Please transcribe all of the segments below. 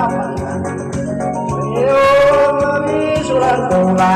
kapangan. Yung mabisulan ko ba?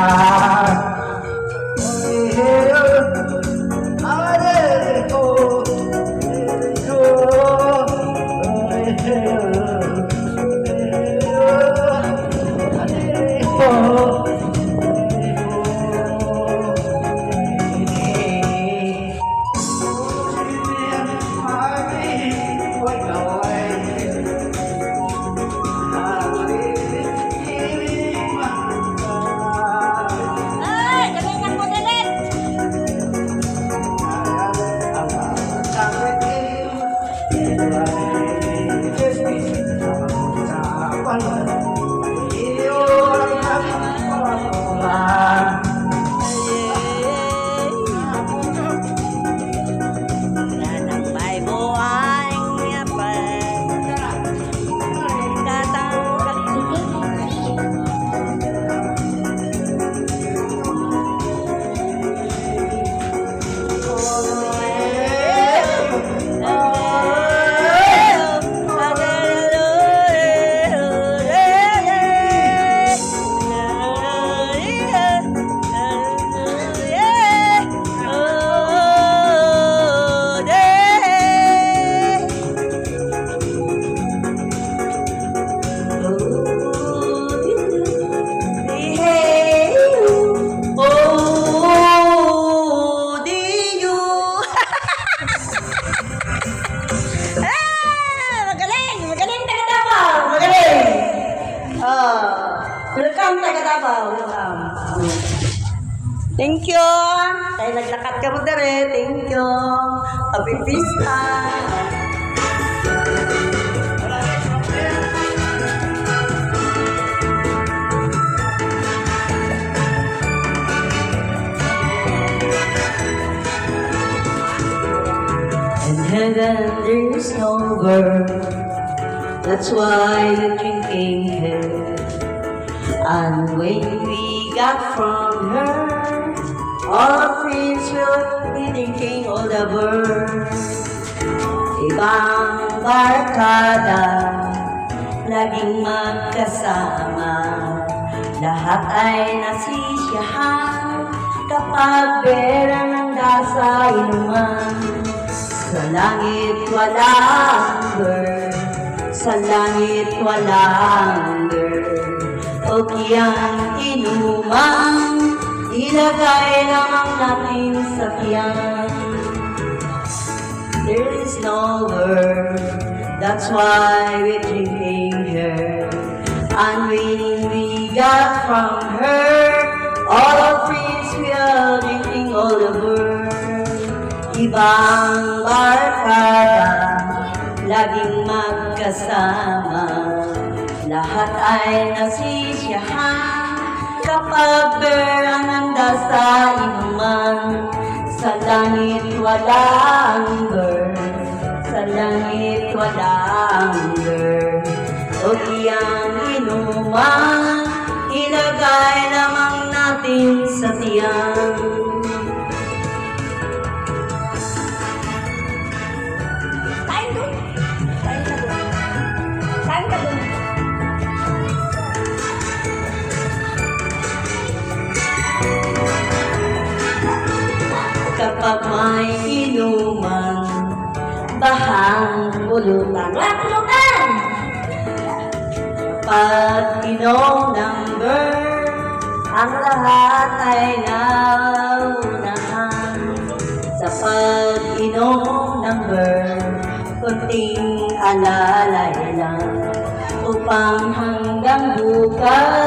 Thank. Davao. Thank you. Tayo naglakad ka mo dere. Thank you. Happy Pista. In heaven there's no bird, that's why we're drinking here. And when we got from her, all our friends will be drinking all the birds. Ibang barkada, laging magkasama. Lahat ay nasisiyahan kapag pera ng dasa inuman. Sa langit walang bird, sa langit walang bird. O kiyang inuman, ilagay lamang natin sa tiyan. There is no word, that's why we're drinking her. And we got from her, all our friends we are drinking all word. Ibang barkada, laging magkasama. Lahat ay nasisiyahan kapag pera nanda sa inuman. Sa langit walang bird, sa langit walang bird. O iyang inuman, ilagay lamang natin sa tiyan. Kapag may inuman, bahang pulutan. Wala tulutan! Pag inom ng bird, ang lahat ay naunahan. Sa pag-inom ng bird, kunting alalay lang. Upang hanggang bukas,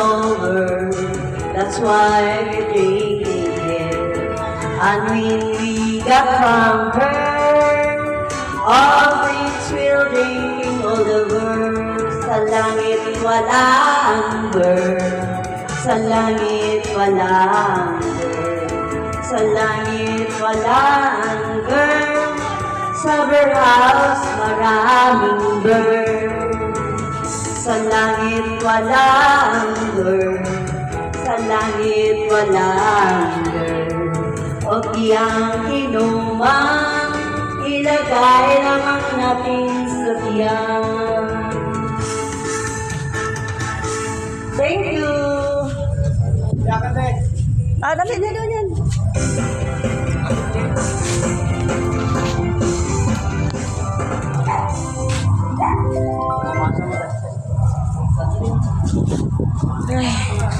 Word, that's why we're drinking it. And when we got from her, all friends will drinking all the words. Sa langit walang bird, sa langit walang bird, sa langit walang bird. Sa birdhouse maraming bird. Sa langit walang bird, sa langit walang bird. O Huwag iyang inuman, ilagay lamang natin sa tiyan. Thank you! Yakan din. Ah, dali na doon yan.